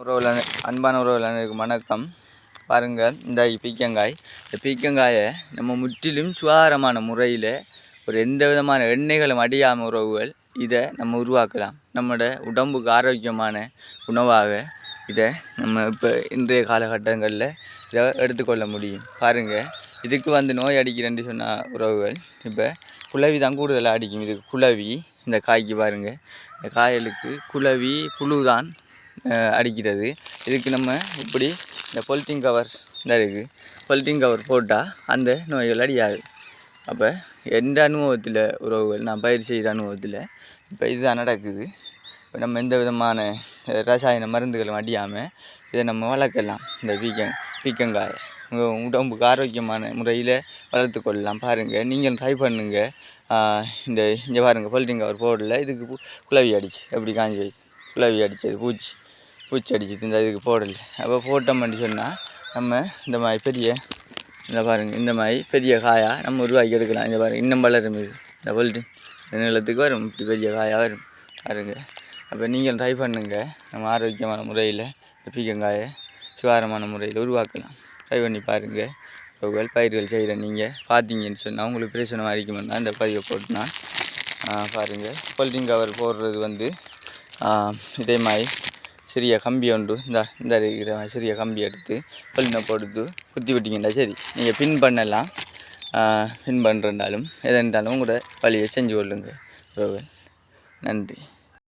உறவுல அன்பான உறவுகளுக்கு வணக்கம். பாருங்கள் இந்த பீக்கங்காய் இந்த பீக்கங்காயை நம்ம முற்றிலும் சுகாதாரமான முறையில் ஒரு எந்த விதமான எண்ணெய்களும் அடியாமல் உறவுகள் இதை நம்ம உருவாக்கலாம். நம்மளோட உடம்புக்கு ஆரோக்கியமான உணவாக இதை நம்ம இப்போ இன்றைய காலகட்டங்களில் இதை எடுத்துக்கொள்ள முடியும். பாருங்கள் இதுக்கு வந்து நோய் அடிக்கிறேன்னு சொன்ன உறவுகள் இப்போ குளவி தான் கூடுதலாக அடிக்கும். இதுக்கு குளவி இந்த காய்க்கு பாருங்கள் இந்த காயலுக்கு குளவி புழு தான் அடிக்கிறது. இதுக்கு நம்ம இப்படி இந்த பொலித்தீன் கவர் இந்த இருக்குது பொலித்தீன் கவர் போட்டால் அந்த நோய்கள் அடியாது. அப்போ எந்த அனுபவத்தில் உறவுகள் நான் பயிர் செய்கிற அனுபவத்தில் இப்போ இதுதான் நடக்குது. இப்போ நம்ம எந்த விதமான ரசாயன மருந்துகளும் அடியாமல் இதை நம்ம வளர்க்கலாம். இந்த வீக்கங் வீக்கங்காயை உங்கள் உடம்புக்கு ஆரோக்கியமான முறையில் வளர்த்து கொள்ளலாம். பாருங்கள் நீங்கள் ட்ரை பண்ணுங்கள் இந்த இங்கே பாருங்கள் பொலித்தீன் கவர் போடல. இதுக்கு குலவி அடிச்சு எப்படி காஞ்சி போய் குளவி அடிச்சது பூச்சி. பூச்சி அடிச்சிது இந்த இதுக்கு போடல. அப்போ போட்டோம்னு சொன்னால் நம்ம இந்த மாதிரி பெரிய இந்த பாருங்கள் இந்த மாதிரி பெரிய காயாக நம்ம உருவாக்கி எடுக்கலாம். இந்த பாருங்கள் இன்னும் வளரும் இது. இந்த பொலித்தீன் இந்த நிலத்துக்கு வரும் இப்படி பெரிய காயாக வரும். பாருங்க. அப்போ நீங்கள் ட்ரை பண்ணுங்கள் நம்ம ஆரோக்கியமான முறையில் இந்த பீக்கங்காயை சுகாரமான முறையில் உருவாக்கலாம். ட்ரை பண்ணி பாருங்கள் உங்கள் பயிர்கள் செய்கிற நீங்கள் பார்த்தீங்கன்னு சொன்னால் உங்களுக்கு பிரச்சனை இருக்குமென்னா இந்த பதிவை போட்டுனா பாருங்கள் பொலித்தீன் கவர் போடுறது வந்து இதே மாதிரி சிறிய கம்பி ஒன்று இந்த இந்த இருக்கிற சிறிய கம்பி எடுத்து பொலினை போட்டு குத்தி விட்டீங்கன்னா சரி. நீங்கள் பின் பண்ணலாம். ஆ, பின் பண்ணுறனாலும் எதென்றாலும் உங்களோட வழியை செஞ்சு கொள்ளுங்கள் நன்றி.